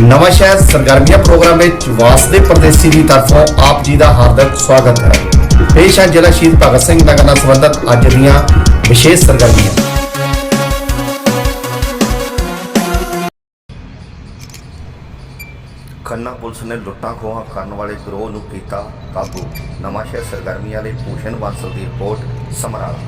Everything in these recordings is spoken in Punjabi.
ਨਵਾਂ ਸ਼ਹਿਰ ਸਰਗਰਮੀਆਂ ਪ੍ਰੋਗਰਾਮ ਵਿੱਚ ਵਾਸਦੇ ਪਰਦੇਸੀ ਦੀ ਤਰਫੋਂ ਆਪ ਜੀ ਦਾ ਹਾਰਦਿਕ ਸਵਾਗਤ ਹੈ। ਪੇਸ਼ ਹੈ ਜ਼ਿਲ੍ਹਾ ਸ਼ਹੀਦ ਭਗਤ ਸਿੰਘ ਨਗਰ ਨਾਲ ਸੰਬੰਧਿਤ ਅੱਜ ਦੀਆਂ ਵਿਸ਼ੇਸ਼ ਸਰਗਰਮੀਆਂ। ਖੰਨਾ ਪੁਲਿਸ ਨੇ ਲੁੱਟਾਂ ਖੋਹਾਂ ਕਰਨ ਵਾਲੇ ਗਰੋਹ ਨੂੰ ਕੀਤਾ ਕਾਬੂ। ਨਵਾਂ ਸ਼ਹਿਰ ਸਰਗਰਮੀਆਂ ਲਈ ਭੂਸ਼ਣ ਬਾਂਸਲ ਦੀ ਰਿਪੋਰਟ ਸਮਰਾਲਾ।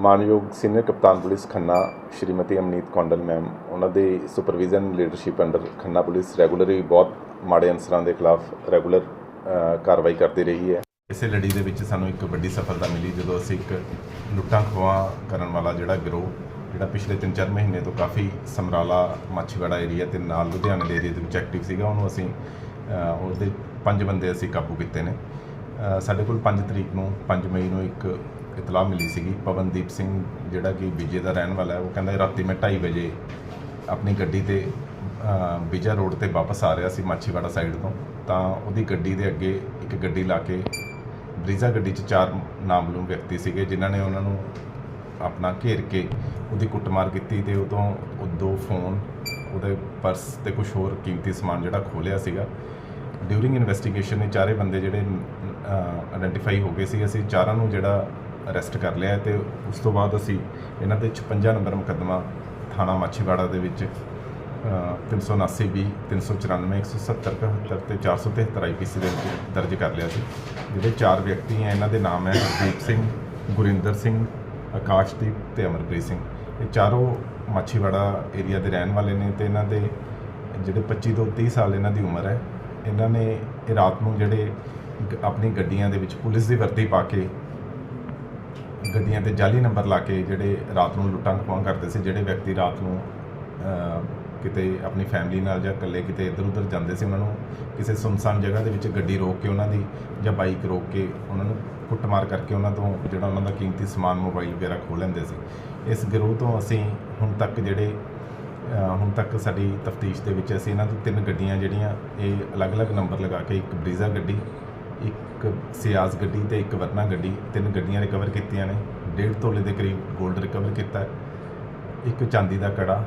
ਮਾਨਯੋਗ ਸੀਨੀਅਰ ਕਪਤਾਨ ਪੁਲਿਸ ਖੰਨਾ ਸ਼੍ਰੀਮਤੀ ਅਮਨੀਤ ਕੌਂਡਲ ਮੈਮ ਉਹਨਾਂ ਦੇ supervision leadership under Khanna police regularly ਬਹੁਤ ਮਾੜੇ ਅਨਸਰਾਂ ਦੇ ਖਿਲਾਫ ਰੈਗੂਲਰ ਕਾਰਵਾਈ ਕਰਦੀ ਰਹੀ ਹੈ। ਇਸੇ ਲੜੀ ਦੇ ਵਿੱਚ ਸਾਨੂੰ ਇੱਕ ਵੱਡੀ ਸਫਲਤਾ ਮਿਲੀ ਜਦੋਂ ਅਸੀਂ ਇੱਕ ਲੁੱਟਾਂ ਖੋਹਾਂ ਕਰਨ ਵਾਲਾ ਜਿਹੜਾ ਗਿਰੋਹ ਜਿਹੜਾ ਪਿਛਲੇ 3-4 ਮਹੀਨੇ ਤੋਂ ਕਾਫੀ ਸਮਰਾਲਾ ਮਾਛੀਵਾੜਾ ਏਰੀਆ ਤੇ ਨਾਲ ਲੁਧਿਆਣੇ ਦੇ ਏਰੀਆ ਦੇ ਵਿੱਚ ਐਕਟਿਵ ਸੀਗਾ ਉਹਨੂੰ ਅਸੀਂ ਅ, ਉਹਦੇ ਪੰਜ ਬੰਦੇ ਅਸੀਂ ਕਾਬੂ ਕੀਤੇ ਨੇ। ਸਾਡੇ ਕੋਲ 5 ਤਰੀਕ ਨੂੰ 5 ਮਈ ਨੂੰ ਇੱਕ ਇਤਲਾਹ ਮਿਲੀ ਸੀਗੀ ਪਵਨਦੀਪ ਸਿੰਘ ਜਿਹੜਾ ਕਿ ਵਿਜੇ ਦਾ ਰਹਿਣ ਵਾਲਾ ਹੈ ਉਹ ਕਹਿੰਦਾ ਰਾਤੀ ਮੈਂ 2:30 ਵਜੇ ਆਪਣੀ ਗੱਡੀ ਤੇ ਅ, ਵਿਜਾ ਰੋਡ ਤੇ ਵਾਪਸ ਆ ਰਿਹਾ ਸੀ ਮਾਛੀਵਾੜਾ ਸਾਈਡ ਤੋਂ। ਤਾਂ ਉਹਦੀ ਗੱਡੀ ਦੇ ਅੱਗੇ ਇੱਕ ਗੱਡੀ ਲਾ ਕੇ ਬਰੀਜ਼ਾ ਗੱਡੀ 'ਚ ਚਾਰ ਨਾਮਲੂਮ ਵਿਅਕਤੀ ਸੀਗੇ ਜਿਨ੍ਹਾਂ ਨੇ ਉਹਨਾਂ ਨੂੰ ਆਪਣਾ ਘੇਰ ਕੇ ਉਹਦੀ ਕੁੱਟਮਾਰ ਕੀਤੀ ਤੇ ਉਹ ਤੋਂ ਉਹ ਦੋ ਫੋਨ ਉਹਦੇ ਪਰਸ ਤੇ ਕੁਝ ਹੋਰ ਕੀਮਤੀ ਸਮਾਨ ਜਿਹੜਾ ਖੋਲਿਆ ਸੀਗਾ। ਡਿਊਰਿੰਗ ਇਨਵੈਸਟੀਗੇਸ਼ਨ ਨੇ ਚਾਰੇ ਬੰਦੇ ਜਿਹੜੇ ਆਇਡੈਂਟੀਫਾਈ ਹੋ ਗਏ ਸੀ। ਅਸੀਂ ਚਾਰਾਂ ਨੂੰ ਜਿਹੜਾ ਅਰੈਸਟ ਕਰ ਲਿਆ ਹੈ ਤੇ ਉਸ ਤੋਂ ਬਾਅਦ ਅਸੀਂ ਇਹਨਾਂ ਦੇ 56 ਨੰਬਰ ਮੁਕੱਦਮਾ ਥਾਣਾ ਮਾਛੀਵਾੜਾ ਦੇ ਵਿੱਚ ਅ, 379 ਬੀ 394 170 71 ਤੇ 473 ਆਈਪੀਸੀ ਦੇ ਵਿੱਚ ਦਰਜ ਕਰ ਲਿਆ ਸੀ। ਜਿਹੜੇ ਚਾਰ ਵਿਅਕਤੀ ਹੈ ਇਹਨਾਂ ਦੇ ਨਾਮ ਹੈ ਹਰਦੀਪ ਸਿੰਘ ਗੁਰਿੰਦਰ ਸਿੰਘ ਆਕਾਸ਼ਦੀਪ ਤੇ ਅਮਰਪ੍ਰੀਤ ਸਿੰਘ। ਇਹ ਚਾਰੋਂ ਮਾਛੀਵਾੜਾ ਏਰੀਆ ਦੇ ਰਹਿਣ ਵਾਲੇ ਨੇ ਤੇ ਇਹਨਾਂ ਦੇ ਜਿਹੜੇ 25 ਤੋਂ 30 ਸਾਲ ਇਹਨਾਂ ਦੀ ਉਮਰ ਹੈ ਇਹਨਾਂ ਨੇ ਰਾਤ ਨੂੰ ਜਿਹੜੇ ਆਪਣੀ ਗੱਡੀਆਂ ਦੇ ਵਿੱਚ ਪੁਲਿਸ ਦੀ ਵਰਦੀ ਪਾ ਕੇ ਗੱਡੀਆਂ ਤੇ ਜਾਲੀ ਨੰਬਰ ਲਾ ਕੇ ਜਿਹੜੇ ਰਾਤ ਨੂੰ ਲੁੱਟਾਂ ਖੋਹਾਂ ਕਰਦੇ ਸੀ, ਜਿਹੜੇ ਵਿਅਕਤੀ ਰਾਤ ਨੂੰ ਕਿਤੇ ਆਪਣੀ ਫੈਮਿਲੀ ਨਾਲ ਜਾਂ ਇਕੱਲੇ ਕਿਤੇ ਇੱਧਰ ਉੱਧਰ ਜਾਂਦੇ ਸੀ, ਉਹਨਾਂ ਨੂੰ ਕਿਸੇ ਸੁੰਨਸਾਨ ਜਗ੍ਹਾ ਦੇ ਵਿੱਚ ਗੱਡੀ ਰੋਕ ਕੇ ਉਹਨਾਂ ਦੀ ਜਾਂ ਬਾਈਕ ਰੋਕ ਕੇ ਉਹਨਾਂ ਨੂੰ ਕੁੱਟਮਾਰ ਕਰਕੇ ਉਹਨਾਂ ਤੋਂ ਜਿਹੜਾ ਉਹਨਾਂ ਦਾ ਕੀਮਤੀ ਸਮਾਨ ਮੋਬਾਈਲ ਵਗੈਰਾ ਖੋਹ ਲੈਂਦੇ ਸੀ। ਇਸ ਗਿਰੋਹ ਤੋਂ ਅਸੀਂ ਹੁਣ ਤੱਕ ਜਿਹੜੇ ਹੁਣ ਤੱਕ ਸਾਡੀ ਤਫਤੀਸ਼ ਦੇ ਵਿੱਚ ਅਸੀਂ ਇਹਨਾਂ ਤੋਂ ਤਿੰਨ ਗੱਡੀਆਂ ਜਿਹੜੀਆਂ, ਇਹ ਅਲੱਗ-ਅਲੱਗ ਨੰਬਰ ਲਗਾ ਕੇ ਇੱਕ ਬਰੀਜ਼ਾ ਗੱਡੀ ਇੱਕ ਸਿਆਜ਼ ਗੱਡੀ ਤੇ ਇੱਕ ਵਰਨਾ ਗੱਡੀ, ਤਿੰਨ ਗੱਡੀਆਂ ਰਿਕਵਰ ਕੀਤੀਆਂ ਨੇ। ਡੇਢ ਤੋਲੇ ਦੇ ਕਰੀਬ 골ਡ ਰਿਕਵਰ ਕੀਤਾ। ਇੱਕ ਚਾਂਦੀ ਦਾ ਕੜਾ।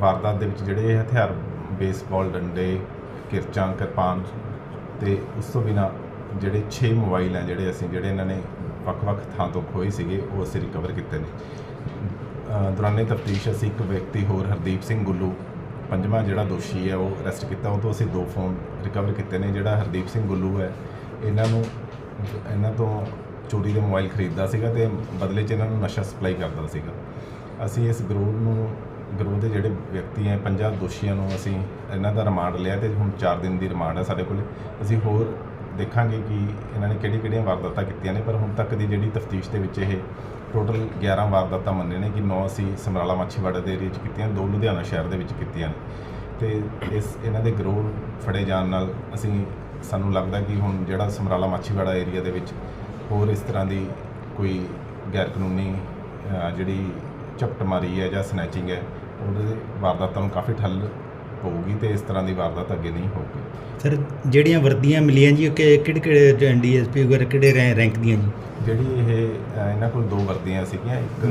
ਵਾਰਦਾਤ ਦੇ ਵਿੱਚ ਜਿਹੜੇ ਹਥਿਆਰ ਬੇਸਬਾਲ ਡੰਡੇ, ਕਿਰਚਾਂ, ਕਿਰਪਾਨ ਤੇ ਉਸ ਤੋਂ ਬਿਨਾ ਜਿਹੜੇ 6 ਮੋਬਾਈਲ ਹੈ ਜਿਹੜੇ ਅਸੀਂ, ਜਿਹੜੇ ਇਹਨਾਂ ਨੇ ਵੱਖ-ਵੱਖ ਥਾਂ ਤੋਂ ਖੋਏ ਸੀਗੇ, ਉਹ ਅਸੀਂ ਰਿਕਵਰ ਕੀਤੇ ਨੇ। ਦੌਰਾਨੇ ਤਫਤੀਸ਼ ਅਸੀਂ ਇੱਕ ਵਿਅਕਤੀ ਹੋਰ, ਹਰਦੀਪ ਸਿੰਘ ਗੁੱਲੂ, ਪੰਜਵਾਂ ਜਿਹੜਾ ਦੋਸ਼ੀ ਹੈ, ਉਹ ਅਰੈਸਟ ਕੀਤਾ। ਉਹ ਤੋਂ ਅਸੀਂ ਦੋ ਫੋਨ ਰਿਕਵਰ ਕੀਤੇ ਨੇ। ਜਿਹੜਾ ਹਰਦੀਪ ਸਿੰਘ ਗੁੱਲੂ ਹੈ ਇਹਨਾਂ ਨੂੰ, ਇਹਨਾਂ ਤੋਂ ਚੋਰੀ ਦੇ ਮੋਬਾਈਲ ਖਰੀਦਦਾ ਸੀਗਾ ਤੇ ਬਦਲੇ 'ਚ ਇਹਨਾਂ ਨੂੰ ਨਸ਼ਾ ਸਪਲਾਈ ਕਰਦਾ ਸੀਗਾ। ਅਸੀਂ ਇਸ ਗਰੋਹ ਨੂੰ, ਗਰੋਹ ਦੇ ਜਿਹੜੇ ਵਿਅਕਤੀ ਹੈ 50 ਦੋਸ਼ੀਆਂ ਨੂੰ ਅਸੀਂ ਇਹਨਾਂ ਦਾ ਰਿਮਾਂਡ ਲਿਆ ਤੇ ਹੁਣ 4 ਦਿਨ ਦੀ ਰਿਮਾਂਡ ਹੈ ਸਾਡੇ ਕੋਲ। ਅਸੀਂ ਹੋਰ ਦੇਖਾਂਗੇ ਕਿ ਇਹਨਾਂ ਨੇ ਕਿਹੜੀ ਕਿਹੜੀਆਂ ਵਾਰਦਾਤਾਂ ਕੀਤੀਆਂ ਨੇ, ਪਰ ਹੁਣ ਤੱਕ ਦੀ ਜਿਹੜੀ ਤਫਤੀਸ਼ ਦੇ ਵਿੱਚ ਇਹ ਟੋਟਲ 11 ਵਾਰਦਾਤਾਂ ਮੰਨੇ ਨੇ ਕਿ 9 ਅਸੀਂ ਸਮਰਾਲਾ ਮਾਛੀਵਾੜਾ ਦੇ ਏਰੀਆ 'ਚ ਕੀਤੀਆਂ, ਦੋ ਲੁਧਿਆਣਾ ਸ਼ਹਿਰ ਦੇ ਵਿੱਚ ਕੀਤੀਆਂ ਨੇ। ਤੇ ਇਸ, ਇਹਨਾਂ ਦੇ ਗਰੋਹ ਫੜੇ ਜਾਣ ਨਾਲ ਅਸੀਂ ਸਾਨੂੰ ਲੱਗਦਾ ਕਿ ਹੁਣ ਜਿਹੜਾ ਸਮਰਾਲਾ ਮਾਛੀਵਾੜਾ ਏਰੀਆ ਦੇ ਵਿੱਚ ਹੋਰ ਇਸ ਤਰ੍ਹਾਂ ਦੀ ਕੋਈ ਗੈਰ ਕਾਨੂੰਨੀ ਜਿਹੜੀ ਝਪਟਮਾਰੀ ਹੈ ਜਾਂ ਸਨੈਚਿੰਗ ਹੈ ਉਹਦੇ ਵਾਰਦਾਤਾਂ ਨੂੰ ਕਾਫੀ ਠੱਲ ਪਊਗੀ ਤੇ ਇਸ ਤਰ੍ਹਾਂ ਦੀ ਵਾਰਦਾਤ ਅੱਗੇ ਨਹੀਂ ਹੋਊਗੀ। ਸਰ ਜਿਹੜੀਆਂ ਵਰਦੀਆਂ ਮਿਲੀਆਂ ਜੀ ਉਹ ਕਿ- ਕਿਹੜੇ ਕਿਹੜੇ ਡੀਐਸਪੀ ਵਗੈਰਾ ਕਿਹੜੇ ਰੈਂਕ ਦੀਆਂ ਜੀ? ਜਿਹੜੀ ਇਹ ਇਹਨਾਂ ਕੋਲ ਦੋ ਵਰਦੀਆਂ ਸੀਗੀਆਂ ਇੱਕ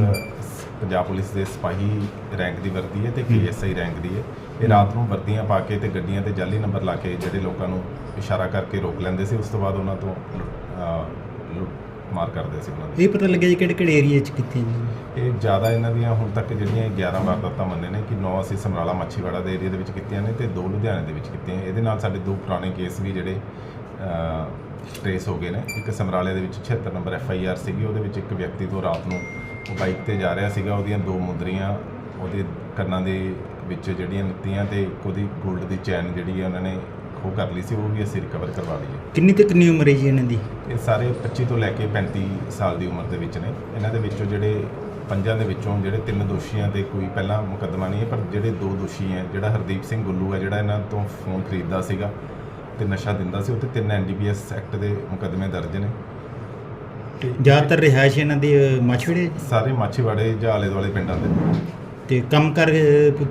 ਪੰਜਾਬ ਪੁਲਿਸ ਦੇ ਸਿਪਾਹੀ ਰੈਂਕ ਦੀ ਵਰਦੀ ਹੈ ਤੇ ਕੇਐਸਆਈ ਰੈਂਕ ਦੀ ਹੈ। ਇਹ ਰਾਤ ਨੂੰ ਵਰਦੀਆਂ ਪਾ ਕੇ ਤੇ ਗੱਡੀਆਂ ਤੇ ਜਾਲੀ ਨੰਬਰ ਲਾ ਕੇ ਜਿਹੜੇ ਲੋਕਾਂ ਨੂੰ ਇਸ਼ਾਰਾ ਕਰਕੇ ਰੋਕ ਲੈਂਦੇ ਸੀ ਉਸ ਤੋਂ ਬਾਅਦ ਉਹਨਾਂ ਤੋਂ ਲੁੱਟ- ਲੁੱਟ ਮਾਰ ਕਰਦੇ ਸੀ ਉਹਨਾਂ ਦੀ। ਇਹ ਪਤਾ ਲੱਗਿਆ ਜੀ ਕਿਹੜੇ ਕਿਹੜੇ ਏਰੀਆ 'ਚ ਕੀਤੀਆਂ ਜੀ ਇਹ ਜ਼ਿਆਦਾ ਇਹਨਾਂ ਦੀਆਂ ਹੁਣ ਤੱਕ ਜਿਹੜੀਆਂ 11 ਵਾਰਦਾਤਾਂ ਮੰਨੇ ਨੇ ਕਿ 9 ਅਸੀਂ ਸਮਰਾਲਾ ਮੱਛੀਵਾੜਾ ਦੇ ਏਰੀਆ ਦੇ ਵਿੱਚ ਕੀਤੀਆਂ ਨੇ ਤੇ ਦੋ ਲੁਧਿਆਣੇ ਦੇ ਵਿੱਚ ਕੀਤੀਆਂ ਇਹਦੇ ਨਾਲ ਸਾਡੇ ਦੋ ਪੁਰਾਣੇ ਕੇਸ ਵੀ ਜਿਹੜੇ ਟ੍ਰੇਸ ਹੋ ਗਏ ਨੇ। ਇੱਕ ਸਮਰਾਲੇ ਦੇ ਵਿੱਚ 76 ਨੰਬਰ ਐਫ ਆਈ ਆਰ ਸੀਗੀ ਉਹਦੇ ਵਿੱਚ ਇੱਕ ਵਿਅਕਤੀ ਤੋਂ ਰਾਤ ਨੂੰ ਉਹ ਬਾਈਕ ਤੇ ਜਾ ਰਿਹਾ ਸੀਗਾ ਉਹਦੀਆਂ ਦੋ ਮੁੰਦਰੀਆਂ ਉਹਦੇ ਕੰਨਾਂ ਦੇ ਵਿੱਚ ਜਿਹੜੀਆਂ ਨੱਤੀਆਂ ਤੇ ਇੱਕ ਉਹਦੀ 골ਡ ਦੀ ਚੈਨ ਜਿਹੜੀ ਹੈ ਉਹਨਾਂ ਨੇ ਖੋਹ ਕਰ ਲਈ ਸੀ ਉਹ ਵੀ ਅਸੀਂ ਰਿਕਵਰ ਕਰਵਾ ਲਈ ਹੈ ਕਿੰਨੀ ਤੇ ਕਿੰਨੀ ਉਮਰ ਹੈ ਜੀ ਇਹਨਾਂ ਦੀ? ਇਹ ਸਾਰੇ 25 ਤੋਂ ਲੈ ਕੇ 35 ਸਾਲ ਦੀ ਉਮਰ ਦੇ ਵਿੱਚ ਨੇ। ਇਹਨਾਂ ਦੇ ਵਿੱਚੋਂ ਜਿਹੜੇ ਪੰਜਾਂ ਦੇ ਵਿੱਚੋਂ ਜਿਹੜੇ ਤਿੰਨ ਦੋਸ਼ੀਆਂ ਤੇ ਕੋਈ ਪਹਿਲਾਂ ਮੁਕੱਦਮਾ ਨਹੀਂ ਹੈ ਪਰ ਜਿਹੜੇ ਦੋ ਦੋਸ਼ੀ ਹੈ ਜਿਹੜਾ ਹਰਦੀਪ ਸਿੰਘ ਗੁੱਲੂ ਹੈ ਜਿਹੜਾ ਇਹਨਾਂ ਤੋਂ ਫੋਨ ਖਰੀਦਦਾ ਸੀਗਾ ਤੇ ਨਸ਼ਾ ਦਿੰਦਾ ਸੀ ਉੱਤੇ ਤਿੰਨ ਐਨਡੀਪੀਐਸ ਐਕਟ ਦੇ ਮੁਕੱਦਮੇ ਦਰਜ ਨੇ। ਤੇ ਜ਼ਿਆਦਾਤਰ ਰਿਹਾਇਸ਼ ਇਹਨਾਂ ਦੀ ਮਾਛੀਵਾੜੇ? ਸਾਰੇ ਮਾਛੀਵਾੜੇ ਜਾਂ ਆਲੇ ਦੁਆਲੇ ਪਿੰਡਾਂ ਦੇ। ਤੇ ਕੰਮ ਕਰ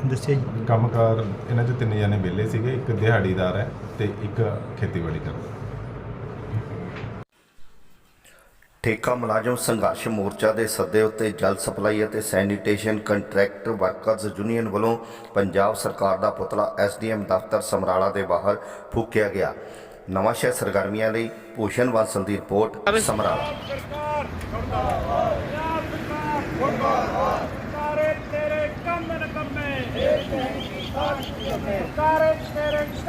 ਦੱਸਿਆ ਜੀ। ਕੰਮਕਾਰ ਇਹਨਾਂ 'ਚ ਤਿੰਨ ਜਣੇ ਵਿਹਲੇ ਸੀਗੇ ਇੱਕ ਦਿਹਾੜੀਦਾਰ ਹੈ ਤੇ ਇੱਕ ਖੇਤੀਬਾੜੀ ਕਰਦਾ। ਠੇਕਾ ਮੁਲਾਜ਼ਮ ਸੰਘਰਸ਼ ਮੋਰਚਾ ਦੇ ਸੱਦੇ ਉੱਤੇ ਜਲ ਸਪਲਾਈ ਅਤੇ ਸੈਨੀਟੇਸ਼ਨ ਕੰਟਰੈਕਟ ਵਰਕਰਜ਼ ਯੂਨੀਅਨ ਵੱਲੋਂ ਪੰਜਾਬ ਸਰਕਾਰ ਦਾ ਪੁਤਲਾ ਐਸਡੀਐਮ ਦਫ਼ਤਰ ਸਮਰਾਲਾ ਦੇ ਬਾਹਰ ਫੂਕਿਆ ਗਿਆ। ਨਵਾਂ ਸ਼ਹਿਰ ਸਰਗਰਮੀਆਂ ਲਈ ਭੂਸ਼ਣ ਵਾਸਨ ਦੀ ਰਿਪੋਰਟ ਸਮਰਾਲਾ ਸਾਰੇ ਤੇਰੇ ਕੰਮ ਨਕਮੇ ਸਾਰੇ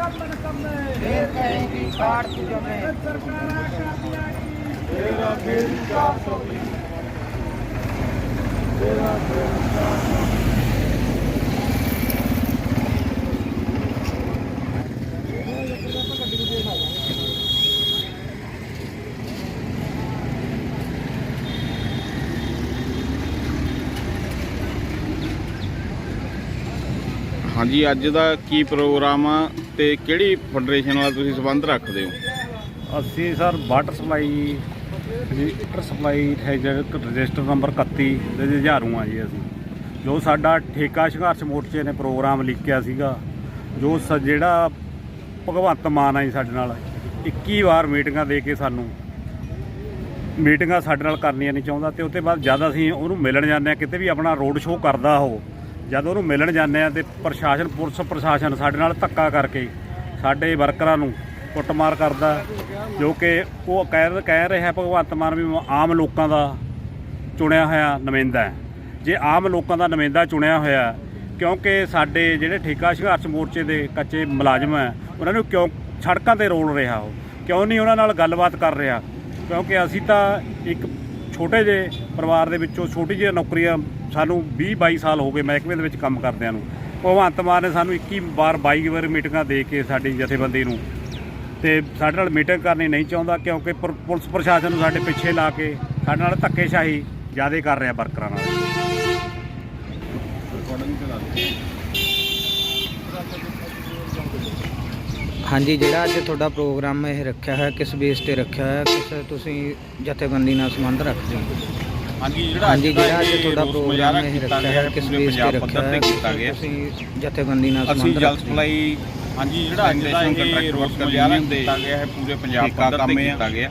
ਤੇਰੇ ਕੰਮ ਨਕਮੇ ਫੇਰ ਕਹੇਗੀ ਕਾਟ ਤੁਝੇ ਸਰਕਾਰਾਂ ਕਰਦੀਆਂ ਕੀ? ਤੇਰਾ ਫੇਰ ਕਾਟ ਹਾਂਜੀ ਅੱਜ ਦਾ ਕੀ ਪ੍ਰੋਗਰਾਮ ਆ? ਤੇ ਕਿਹੜੀ ਫੈਡਰੇਸ਼ਨ ਨਾਲ ਤੁਸੀਂ ਸੰਬੰਧ ਰੱਖਦੇ ਹੋ? ਅਸੀਂ sir water supply water supply ਹੈਜਰ register number 31 ਦੇ ਜੁਝਾਰੂ ਆ ਜੀ ਅਸੀਂ। ਜੋ ਸਾਡਾ ਠੇਕਾ ਸੰਘਰਸ਼ ਮੋਰਚੇ ਨੇ ਪ੍ਰੋਗਰਾਮ ਲਿਖਿਆ ਸੀਗਾ, ਜੋ ਸ ਜਿਹੜਾ ਭਗਵੰਤ ਮਾਨ ਆ ਜੀ ਸਾਡੇ ਨਾਲ 21 ਵਾਰ ਮੀਟਿੰਗਾਂ ਦੇ ਕੇ ਸਾਨੂੰ ਮੀਟਿੰਗਾਂ ਸਾਡੇ ਨਾਲ ਕਰਨੀਆਂ ਨਹੀਂ ਚਾਹੁੰਦਾ ਤੇ ਉਹ ਤੋਂ ਬਾਅਦ ਜਦ ਅਸੀਂ ਉਹਨੂੰ ਮਿਲਣ ਜਾਂਦੇ ਆ ਕਿਤੇ ਵੀ ਆਪਣਾ ਰੋਡ ਸ਼ੋਅ ਕਰਦਾ ਉਹ ਜਦ ਉਹਨੂੰ ਮਿਲਣ ਜਾਂਦੇ ਆ ਤੇ ਪ੍ਰਸ਼ਾਸਨ, ਪੁਲਿਸ ਪ੍ਰਸ਼ਾਸਨ ਸਾਡੇ ਨਾਲ ਧੱਕਾ ਕਰਕੇ ਸਾਡੇ ਵਰਕਰਾਂ ਨੂੰ ਕੁੱਟਮਾਰ ਕਰਦਾ, ਜੋ ਕਿ ਉਹ ਕਹਿ ਕਹਿ ਰਿਹਾ ਭਗਵੰਤ ਮਾਨ ਵੀ ਆਮ ਲੋਕਾਂ ਦਾ ਚੁਣਿਆ ਹੋਇਆ ਨੁਮਾਇੰਦਾ ਹੈ। ਜੇ ਆਮ ਲੋਕਾਂ ਦਾ ਨੁਮਾਇੰਦਾ ਚੁਣਿਆ ਹੋਇਆ, ਕਿਉਂਕਿ ਸਾਡੇ ਜਿਹੜੇ ਠੇਕਾ ਸੰਘਰਸ਼ ਮੋਰਚੇ ਦੇ ਕੱਚੇ ਮੁਲਾਜ਼ਮ ਹੈ, ਉਹਨਾਂ ਨੂੰ ਕਿਉਂ ਸੜਕਾਂ ਤੇ ਰੋਲ ਰਿਹਾ ਉਹ? ਕਿਉਂ ਨਹੀਂ ਉਹਨਾਂ ਨਾਲ ਗੱਲਬਾਤ ਕਰ ਰਿਹਾ? ਕਿਉਂਕਿ ਅਸੀਂ ਤਾਂ ਇੱਕ ਛੋਟੇ ਜਿਹੇ ਪਰਿਵਾਰ ਦੇ ਵਿੱਚੋਂ ਛੋਟੀ ਜਿਹੀ ਨੌਕਰੀਆਂ ਸਾਨੂੰ 20 22 ਸਾਲ ਹੋ ਗਏ ਮਹਿਕਮੇ ਦੇ ਵਿੱਚ ਕੰਮ ਕਰਦਿਆਂ ਨੂੰ। ਭਗਵੰਤ ਮਾਨ ਨੇ ਸਾਨੂੰ 21 ਵਾਰ 22 ਵਾਰ ਮੀਟਿੰਗਾਂ ਦੇ ਕੇ ਸਾਡੀ ਜਥੇਬੰਦੀ ਨੂੰ। ਤੇ ਸਾਡੇ ਨਾਲ ਮੀਟਿੰਗ ਕਰਨੀ ਨਹੀਂ ਚਾਹੁੰਦਾ ਕਿਉਂਕਿ ਪੁਰ- ਪੁਲਿਸ ਪ੍ਰਸ਼ਾਸਨ ਨੂੰ ਸਾਡੇ ਪਿੱਛੇ ਲਾ ਕੇ ਸਾਡੇ ਨਾਲ ਧੱਕੇਸ਼ਾਹੀ ਜ਼ਿਆਦਾ ਕਰ ਰਿਹਾ ਵਰਕਰਾਂ ਨਾਲ। ਹਾਂਜੀ, ਜਿਹੜਾ ਅੱਜ ਤੁਹਾਡਾ ਪ੍ਰੋਗਰਾਮ ਇਹ ਰੱਖਿਆ ਹੋਇਆ, ਕਿਸ ਬੇਸ ਤੇ ਰੱਖਿਆ ਹੋਇਆ, ਕਿਸ ਤੁਸੀਂ ਜਥੇਬੰਦੀ ਨਾਲ ਸੰਬੰਧ ਰੱਖਦੇ ਹੋ? ਹਾਂਜੀ ਜਿਹੜਾ ਜਿਹੜਾ ਅੱਜ ਇਹ ਤੁਹਾਡਾ ਪ੍ਰੋਗਰਾਮ ਇਹ ਰੱਖਿਆ ਹੋਇਆ ਕਿਸ ਬੇਸ ਤੇ ਪੰਜਾਬ ਰੱਖਿਆ ਤੇ ਕੀਤਾ ਗਿਆ ਤੁਸੀਂ ਜਥੇਬੰਦੀ ਨਾਲ ਅਸੀਂ ਸੰਬੰਧ ਰੱਖਦੇ ਹੋ। ਸਪਲਾਈ ਹਾਂਜੀ ਜਿਹੜਾ ਅੱਜ ਦਾ ਇਹ ਰੋਸ ਮੁਜ਼ਾਹਰਾ ਕੀਤਾ ਗਿਆ ਹੈ ਪੂਰੇ ਪੰਜਾਬ ਪੱਧਰ ਤੇ ਕੀਤਾ ਗਿਆ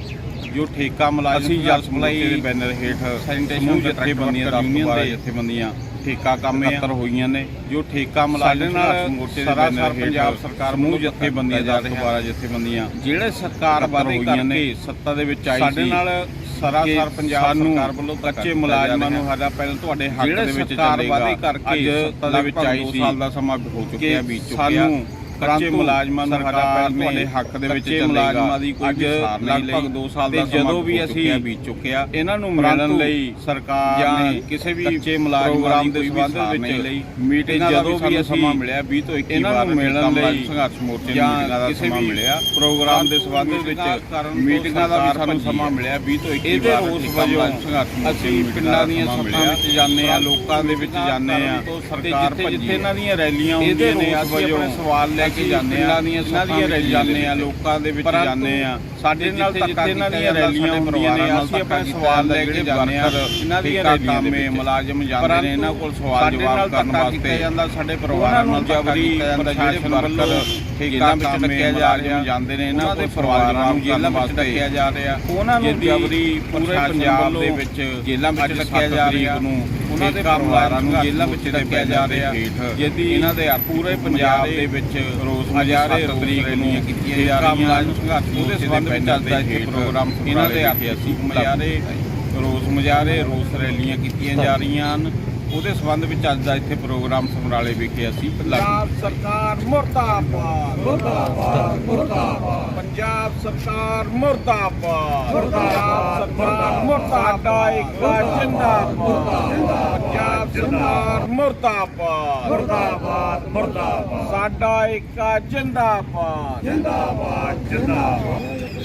ਜੋ ਠੇਕਾ ਮੁਲਾਜ਼ਮ ਅਸੀਂ ਜਲ ਸਪਲਾਈ ਦੇ ਬੈਨਰ ਹੇਠ ਸੈਨੀਟੇਸ਼ਨ ਜਥੇਬੰਦੀਆਂ ਦਾ ਯੂਨੀਅਨ ਦੇ ਜਥੇਬੰਦੀਆਂ ਠੇਕਾ ਕੰਮ ਇਕੱਤਰ ਹੋਈਆਂ ਨੇ। ਜੋ ਠੇਕਾ ਮੁਲਾਜ਼ਮ ਨਾਲ ਮੋਰਚੇ ਦੇ ਬੈਨਰ ਹੇਠ ਪੰਜਾਬ ਸਰਕਾਰ ਸਮੂਹ ਜਥੇਬੰਦੀਆਂ ਦਾ ਦੁਆਰਾ ਜਥੇਬੰਦੀਆਂ ਜਿਹੜੇ ਸਰਕਾਰ ਵਾਅਦੇ ਕਰਕੇ ਸੱਤਾ ਦੇ ਵਿੱਚ ਆਈ ਸੀ ਸਾਡੇ ਨਾਲ ਸਰਾਸਰ ਪੰਜਾਬ ਸਰਕਾਰ ਵੱਲੋਂ ਕੱਚੇ ਮੁਲਾਜ਼ਮਾਂ ਨੂੰ ਸਾਡਾ ਪਹਿਲ ਤੁਹਾਡੇ ਹੱਕ ਦੇ ਵਿੱਚ ਚੱਲੇਗਾ। ਕਰਕੇ ਸੱਤਾ ਦੇ ਵਿੱਚ ਆਈ ਸੀ 2 ਸਾਲ ਦਾ ਸਮਾਂ ਹੋ ਚੁੱਕਿਆ ਬੀਤ ਚੁੱਕਿਆ। ਕੱਚੇ ਮੁਲਾਜ਼ਮਾਂ ਨੂੰ ਸਾਡਾ ਪਹਿਲ ਤੁਹਾਡੇ ਹੱਕ ਦੇ ਵਿੱਚ ਚੱਲੇਗਾ। ਮੁਲਾਜ਼ਮਾਂ ਦੀ ਕੋਈ ਵੀ ਸਾਰ ਨਹੀਂ ਲਈ। 2 ਸਾਲ ਦਾ ਸਮਾਂ ਜਦੋਂ ਵੀ ਅਸੀਂ ਬੀਤ ਚੁੱਕਿਆ। ਇਹਨਾਂ ਨੂੰ ਮਿਲਣ ਲਈ ਸਰਕਾਰ ਨੇ ਕਿਸੇ ਵੀ ਕੱਚੇ ਮੁਲਾਜ਼ਮਾਂ ਦੀ ਸੰਬੰਧ ਵਿੱਚ ਮੀਟਿੰਗ ਜਦੋਂ ਵੀ ਅਸੀਂ ਸਮਾਂ ਮਿਲਿਆ 20 ਤੋਂ 21 ਇਹਨਾਂ ਨੂੰ ਮਿਲਣ ਲਈ ਸੰਘਰਸ਼ ਮੋਰਚੇ ਨੂੰ ਮੀਟਿੰਗਾਂ ਦਾ ਸਮਾਂ ਮਿਲਿਆ। ਪ੍ਰੋਗਰਾਮ ਦੇ ਸੰਬੰਧ ਵਿੱਚ ਮੀਟਿੰਗਾਂ ਦਾ ਵੀ ਸਾਨੂੰ ਸਮਾਂ ਮਿਲਿਆ 20 ਤੋਂ 21 ਇਹਦੇ ਰੋਸ ਵਜੋਂ ਅਸੀਂ ਪਿੰਡਾਂ ਦੀਆਂ ਸੱਥਾਂ ਵਿੱਚ ਜਾਂਦੇ ਆ ਲੋਕਾਂ ਦੇ ਵਿੱਚ ਜਾਂਦੇ ਆ ਤੇ ਜਿੱਥੇ ਜਿੱਥੇ ਇਹਨਾਂ ਦੀਆਂ ਰੈਲੀਆਂ ਹੁੰਦੀਆਂ ਨੇ ਅਸੀਂ ਆਪਣੇ ਸਵਾਲ ਲੈ ਕੇ ਜਾਂਦੇ ਆ ਇਹਨਾਂ ਦੀਆਂ ਰੈਲੀਆਂ ਜਾਂਦੇ ਆ ਲੋਕਾਂ ਦੇ ਵਿੱਚ ਜਾਂਦੇ ਆ। ਸਾਡੇ ਨਾਲ ਧੱਕਾ ਇਹਨਾਂ ਦੀਆਂ ਰੈਲੀਆਂ ਹੁੰਦੀਆਂ ਨੇ ਅਸੀਂ ਆਪਣੇ ਸਵਾਲ ਲੈ ਕੇ ਜਾਂਦੇ ਆ ਇਹਨਾਂ ਦੀਆਂ ਰੈਲੀਆਂ ਦੇ ਮੁਲਾਜ਼ਮ ਜਾਂਦੇ ਨੇ ਇਹਨਾਂ ਕੋਲ ਸਵਾਲ ਜਵਾਬ ਕਰਨ ਵਾਸਤੇ ਜਾਂਦਾ ਸਾਡੇ ਪਰਿਵਾਰਾਂ ਨਾਲ ਜਬਰੀ ਪ੍ਰਸ਼ਾਸਨ ਵੱਲੋਂ ਠੇਕਾ ਵਿੱਚ ਡੱਕਿਆ ਜਾ ਰਿਹਾ ਜਾਂਦੇ ਨੇ ਇਹਨਾਂ ਦੇ ਪਰਿਵਾਰਾਂ ਨੂੰ ਜੇਲ੍ਹਾਂ ਵਿੱਚ ਡੱਕਿਆ ਜਾ ਰਿਹਾ ਉਹਨਾਂ ਨੂੰ ਜਬਰੀ ਪੂਰੇ ਪੰਜਾਬ ਦੇ ਵਿੱਚ ਜੇਲ੍ਹਾਂ ਵਿੱਚ ਡੱਕਿਆ ਜਾ ਰਿਹਾ ਨੂੰ ਉਹਨਾਂ ਦੇ ਪਰਿਵਾਰਾਂ ਨੂੰ ਜੇਲ੍ਹਾਂ ਵਿੱਚ ਡੱਕਿਆ ਜਾ ਰਿਹਾ ਜਿਹਦੀ ਇਹਨਾਂ ਦੇ ਪੂਰੇ ਪੰਜਾਬ ਦੇ ਵਿੱਚ ਰੋਸ ਮੁਜ਼ਾਹਰੇ ਤਰੀਕ ਨੂੰ ਕੀਤੀਆਂ ਜਾ ਰਹੀਆਂ ਉਹਦੇ ਸੰਬੰਧ ਵਿੱਚ ਚੱਲਦਾ ਇੱਥੇ ਪ੍ਰੋਗਰਾਮ ਇਹਨਾਂ ਦੇ ਰੋਸ ਮੁਜ਼ਾਹਰੇ ਰੋਸ ਰੈਲੀਆਂ ਕੀਤੀਆਂ ਜਾ ਰਹੀਆਂ ਹਨ। ਉਹਦੇ ਸੰਬੰਧ ਵਿੱਚ ਅੱਜ ਦਾ ਇੱਥੇ ਪ੍ਰੋਗਰਾਮ ਸਮਰਾਲੇ ਵਿਖੇ ਅਸੀਂ ਪੰਜਾਬ ਸਰਕਾਰ ਮੁਰਦਾਬਾਦ। ਮੁਰਦਾਬਾਦ। ਮੁਰਦਾਬਾਦ। ਪੰਜਾਬ ਸਰਕਾਰ ਮੁਰਦਾਬਾਦ। ਮੁਰਦਾਬਾਦ। ਸਰਕਾਰ ਮੁਰਦਾਬਾਦ। ਇੱਕ ਜਿੰਦਾਬਾਦ। ਪੰਜਾਬ ਸਰਕਾਰ ਮੁਰਦਾਬਾਦ। ਮੁਰਦਾਬਾਦ। ਮੁਰਦਾਬਾਦ। ਸਾਡਾ ਇੱਕ ਜਿੰਦਾਬਾਦ। ਜਿੰਦਾਬਾਦ। ਜਿੰਦਾਬਾਦ।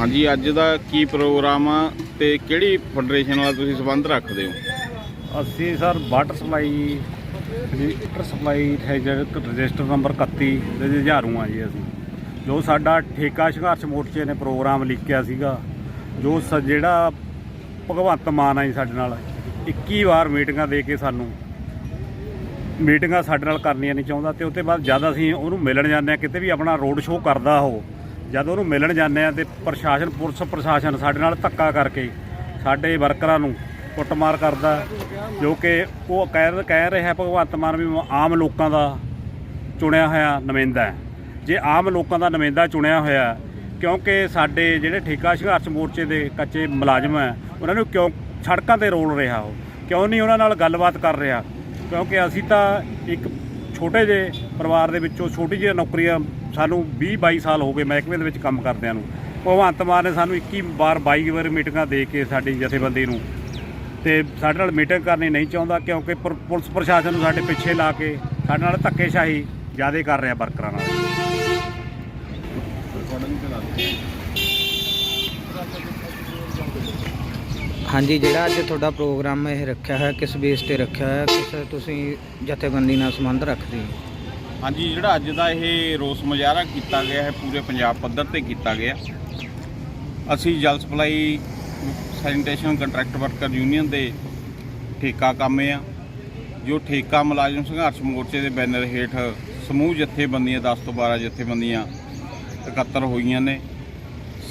ਹਾਂਜੀ, ਅੱਜ ਦਾ ਕੀ ਪ੍ਰੋਗਰਾਮ ਆ ਤੇ ਕਿਹੜੀ ਫੈਡਰੇਸ਼ਨ ਨਾਲ ਤੁਸੀਂ ਸੰਬੰਧ ਰੱਖਦੇ ਹੋ? ਅਸੀਂ sir water supply water supply ਹੈਜਰ register number 31 ਦੇ ਜੁਝਾਰੂ ਆ ਜੀ ਅਸੀਂ। ਜੋ ਸਾਡਾ ਠੇਕਾ ਸੰਘਰਸ਼ ਮੋਰਚੇ ਨੇ ਪ੍ਰੋਗਰਾਮ ਲਿਖਿਆ ਸੀਗਾ, ਜੋ ਸ- ਜਿਹੜਾ ਭਗਵੰਤ ਮਾਨ ਆ ਜੀ ਸਾਡੇ ਨਾਲ 21 ਵਾਰ ਮੀਟਿੰਗਾਂ ਦੇ ਕੇ ਸਾਨੂੰ ਮੀਟਿੰਗਾਂ ਸਾਡੇ ਨਾਲ ਕਰਨੀਆਂ ਨਹੀਂ ਚਾਹੁੰਦਾ ਤੇ ਤੋਂ ਬਾਅਦ ਜਦ ਅਸੀਂ ਉਹਨੂੰ ਮਿਲਣ ਜਾਂਦੇ ਆ ਕਿਤੇ ਵੀ ਆਪਣਾ ਰੋਡ ਸ਼ੋਅ ਕਰਦਾ ਉਹ ਜਦ ਉਹਨੂੰ ਮਿਲਣ ਜਾਂਦੇ ਆ ਤੇ ਪ੍ਰਸ਼ਾਸਨ, ਪੁਲਿਸ ਪ੍ਰਸ਼ਾਸਨ ਸਾਡੇ ਨਾਲ ਧੱਕਾ ਕਰਕੇ ਸਾਡੇ ਵਰਕਰਾਂ ਨੂੰ ਕੁੱਟਮਾਰ ਕਰਦਾ, ਜੋ ਕਿ ਉਹ ਕਹਿ ਕਹਿ ਰਿਹਾ ਭਗਵੰਤ ਮਾਨ ਵੀ ਆਮ ਲੋਕਾਂ ਦਾ ਚੁਣਿਆ ਹੋਇਆ ਨੁਮਾਇੰਦਾ ਹੈ। ਜੇ ਆਮ ਲੋਕਾਂ ਦਾ ਨੁਮਾਇੰਦਾ ਚੁਣਿਆ ਹੋਇਆ, ਕਿਉਂਕਿ ਸਾਡੇ ਜਿਹੜੇ ਠੇਕਾ ਸੰਘਰਸ਼ ਮੋਰਚੇ ਦੇ ਕੱਚੇ ਮੁਲਾਜ਼ਮ ਹੈ, ਉਹਨਾਂ ਨੂੰ ਕਿਉਂ ਸੜਕਾਂ ਤੇ ਰੋਲ ਰਿਹਾ ਉਹ? ਕਿਉਂ ਨਹੀਂ ਉਹਨਾਂ ਨਾਲ ਗੱਲਬਾਤ ਕਰ ਰਿਹਾ? ਕਿਉਂਕਿ ਅਸੀਂ ਤਾਂ ਇੱਕ ਛੋਟੇ ਜਿਹੇ ਪਰਿਵਾਰ ਦੇ ਵਿੱਚੋਂ ਛੋਟੀ ਜਿਹੀ ਨੌਕਰੀਆਂ ਸਾਨੂੰ 20 22 ਸਾਲ ਹੋ ਗਏ ਮਹਿਕਮੇ ਦੇ ਵਿੱਚ ਕੰਮ ਕਰਦਿਆਂ ਨੂੰ। ਭਗਵੰਤ ਮਾਨ ਨੇ ਸਾਨੂੰ 21 ਵਾਰ 22 ਵਾਰ ਮੀਟਿੰਗਾਂ ਦੇ ਕੇ ਸਾਡੀ ਜਥੇਬੰਦੀ ਨੂੰ ਤੇ ਸਾਡੇ ਨਾਲ ਮੀਟਿੰਗ ਕਰਨੀ ਨਹੀਂ ਚਾਹੁੰਦਾ ਕਿਉਂਕਿ ਪੁਰ- ਪੁਲਿਸ ਪ੍ਰਸ਼ਾਸਨ ਨੂੰ ਸਾਡੇ ਪਿੱਛੇ ਲਾ ਕੇ ਸਾਡੇ ਨਾਲ ਧੱਕੇਸ਼ਾਹੀ ਜ਼ਿਆਦਾ ਕਰ ਰਿਹਾ ਵਰਕਰਾਂ ਨਾਲ। ਹਾਂਜੀ, ਜਿਹੜਾ ਅੱਜ ਤੁਹਾਡਾ ਪ੍ਰੋਗਰਾਮ ਇਹ ਰੱਖਿਆ ਹੈ ਕਿਸ ਬੇਸ ਤੇ ਰੱਖਿਆ ਹੈ ਕਿਸ ਤੁਸੀਂ ਜਥੇਬੰਦੀ ਨਾਲ ਸੰਬੰਧ ਰੱਖਦੇ ਹੋ? ਹਾਂਜੀ, ਜਿਹੜਾ ਅੱਜ ਦਾ ਇਹ ਰੋਸ ਮੁਜ਼ਾਹਰਾ ਕੀਤਾ ਗਿਆ ਹੈ, ਪੂਰੇ ਪੰਜਾਬ ਪੱਧਰ ਤੇ ਕੀਤਾ ਗਿਆ। ਅਸੀਂ ਜਲ supply sanitation contract worker union ਦੇ ਠੇਕਾ ਕਾਮੇ ਆ ਜੋ ਠੇਕਾ ਮੁਲਾਜ਼ਮ ਸੰਘਰਸ਼ ਮੋਰਚੇ ਦੇ ਬੈਨਰ ਹੇਠ ਸਮੂਹ ਜਥੇਬੰਦੀਆਂ 10 ਤੋਂ 12 ਜਥੇਬੰਦੀਆਂ ਇਕੱਤਰ ਹੋਈਆਂ ਨੇ।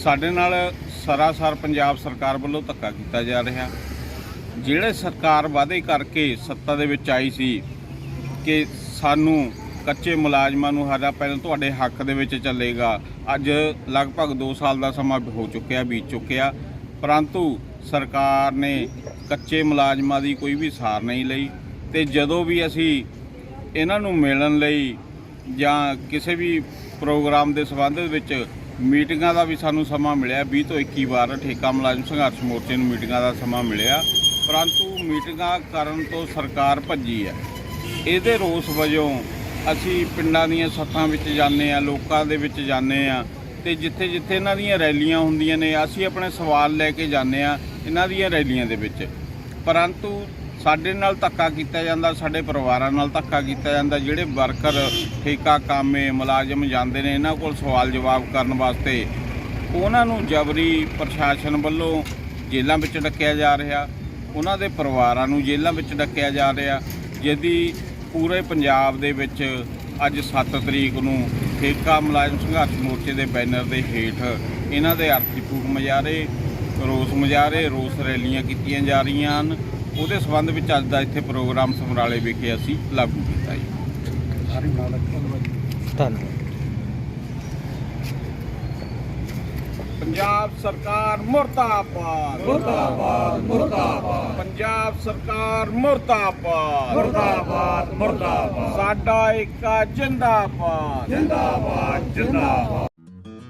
ਸਾਡੇ ਨਾਲ ਸਰਾਸਰ ਪੰਜਾਬ ਸਰਕਾਰ ਵੱਲੋਂ ਧੱਕਾ ਕੀਤਾ ਜਾ ਰਿਹਾ। ਜਿਹੜੇ ਸਰਕਾਰ ਵਾਅਦੇ ਕਰਕੇ ਸੱਤਾ ਦੇ ਵਿੱਚ ਆਈ ਸੀ ਕਿ ਸਾਨੂੰ ਕੱਚੇ ਮੁਲਾਜ਼ਮਾਂ ਨੂੰ ਸਾਡਾ ਪਹਿਲਾਂ ਤੁਹਾਡੇ ਹੱਕ ਦੇ ਵਿੱਚ ਚੱਲੇਗਾ। ਅੱਜ ਲਗਭਗ 2 ਸਾਲ ਦਾ ਸਮਾਂ ਹੋ ਚੁੱਕਿਆ, ਬੀਤ ਚੁੱਕਿਆ। ਪਰੰਤੂ ਸਰਕਾਰ ਨੇ ਕੱਚੇ ਮੁਲਾਜ਼ਮਾਂ ਦੀ ਕੋਈ ਵੀ ਸਾਰ ਨਹੀਂ ਲਈ ਤੇ ਜਦੋਂ ਵੀ ਅਸੀਂ ਇਹਨਾਂ ਨੂੰ ਮਿਲਣ ਲਈ ਜਾਂ ਕਿਸੇ ਵੀ ਪ੍ਰੋਗਰਾਮ ਦੇ ਸੰਬੰਧ ਵਿੱਚ ਮੀਟਿੰਗਾਂ ਦਾ ਵੀ ਸਾਨੂੰ ਸਮਾਂ ਮਿਲਿਆ 20 ਤੋਂ 21 ਵਾਰ ਠੇਕਾ ਮੁਲਾਜ਼ਮ ਸੰਘਰਸ਼ ਮੋਰਚੇ ਨੂੰ ਮੀਟਿੰਗਾਂ ਦਾ ਸਮਾਂ ਮਿਲਿਆ। ਪਰੰਤੂ ਮੀਟਿੰਗਾਂ ਕਰਨ ਤੋਂ ਸਰਕਾਰ ਭੱਜੀ ਹੈ। ਇਹਦੇ ਰੋਸ ਵਜੋਂ ਅਸੀਂ ਪਿੰਡਾਂ ਦੀਆਂ ਸੱਥਾਂ ਵਿੱਚ ਜਾਂਦੇ ਆ ਲੋਕਾਂ ਦੇ ਵਿੱਚ ਜਾਂਦੇ ਆ ਤੇ ਜਿੱਥੇ ਜਿੱਥੇ ਇਹਨਾਂ ਦੀਆਂ ਰੈਲੀਆਂ ਹੁੰਦੀਆਂ ਨੇ, ਅਸੀਂ ਆਪਣੇ ਸਵਾਲ ਲੈ ਕੇ ਜਾਂਦੇ ਆ ਇਹਨਾਂ ਦੀਆਂ ਰੈਲੀਆਂ ਦੇ ਵਿੱਚ। ਪਰੰਤੂ ਸਾਡੇ ਨਾਲ ਧੱਕਾ ਕੀਤਾ ਜਾਂਦਾ, ਸਾਡੇ ਪਰਿਵਾਰਾਂ ਨਾਲ ਧੱਕਾ ਕੀਤਾ ਜਾਂਦਾ, ਜਿਹੜੇ ਵਰਕਰ ਠੇਕਾ ਕਾਮੇ ਮੁਲਾਜ਼ਮ ਜਾਂਦੇ ਨੇ, ਇਹਨਾਂ ਕੋਲ ਸਵਾਲ ਜਵਾਬ ਕਰਨ ਵਾਸਤੇ ਉਹਨਾਂ ਨੂੰ ਜਬਰੀ ਪ੍ਰਸ਼ਾਸਨ ਵੱਲੋਂ ਜੇਲ੍ਹਾਂ ਵਿੱਚ ਡੱਕਿਆ ਜਾ ਰਿਹਾ, ਉਹਨਾਂ ਦੇ ਪਰਿਵਾਰਾਂ ਨੂੰ ਜੇਲ੍ਹਾਂ ਵਿੱਚ ਡੱਕਿਆ ਜਾ ਰਿਹਾ, ਜਿਹਦੀ ਪੂਰੇ ਪੰਜਾਬ ਦੇ ਵਿੱਚ ਅੱਜ 7 ਤਰੀਕ ਨੂੰ ਠੇਕਾ ਮੁਲਾਜ਼ਮ ਸੰਘਰਸ਼ ਮੋਰਚੇ ਦੇ ਬੈਨਰ ਦੇ ਹੇਠ ਇਹਨਾਂ ਦੇ ਅਰਥੀ ਫੂਕ ਮੁਜ਼ਾਹਰੇ ਰੋਸ ਮੁਜ਼ਾਹਰੇ ਰੋਸ ਰੈਲੀਆਂ ਕੀਤੀਆਂ ਜਾ ਰਹੀਆਂ ਹਨ। ਉਹਦੇ ਸੰਬੰਧ ਵਿੱਚ ਅੱਜ ਦਾ ਇੱਥੇ ਪ੍ਰੋਗਰਾਮ ਸਮਰਾਲੇ ਵਿਖੇ ਅਸੀਂ ਲਾਗੂ ਕੀਤਾ ਜੀ। ਧੰਨਵਾਦ। ਪੰਜਾਬ ਸਰਕਾਰ ਮੁਰਦਾਬਾਦ। ਮੁਰਦਾਬਾਦ ਮੁਰਦਾਬਾਦ। ਪੰਜਾਬ ਸਰਕਾਰ ਮੁਰਦਾਬਾਦ। ਮੁਰਦਾਬਾਦ ਮੁਰਦਾਬਾਦ। ਸਾਡਾ ਇੱਕ ਜਿੰਦਾਬਾਦ। ਜਿੰਦਾਬਾਦ ਜਿੰਦਾਬਾਦ।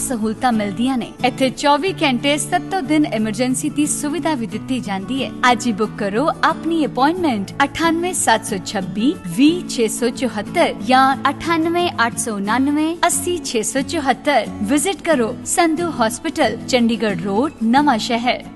ਸਹੂਲਤਾਂ ਮਿਲਦੀਆਂ ਨੇ ਇੱਥੇ 24 ਘੰਟੇ 7 ਦਿਨ ਐਮਰਜੈਂਸੀ ਦੀ ਸੁਵਿਧਾ ਵੀ ਦਿੱਤੀ ਜਾਂਦੀ ਹੈ ਅੱਜ ਹੀ ਬੁੱਕ ਕਰੋ ਆਪਣੀ ਅਪਾਇੰਟਮੈਂਟ 98726 20674 ਜਾਂ 98899 80674 ਵਿਜ਼ਿਟ ਕਰੋ ਸੰਧੂ ਹਸਪੀਟਲ ਚੰਡੀਗੜ੍ਹ ਰੋਡ ਨਵਾਂ ਸ਼ਹਿਰ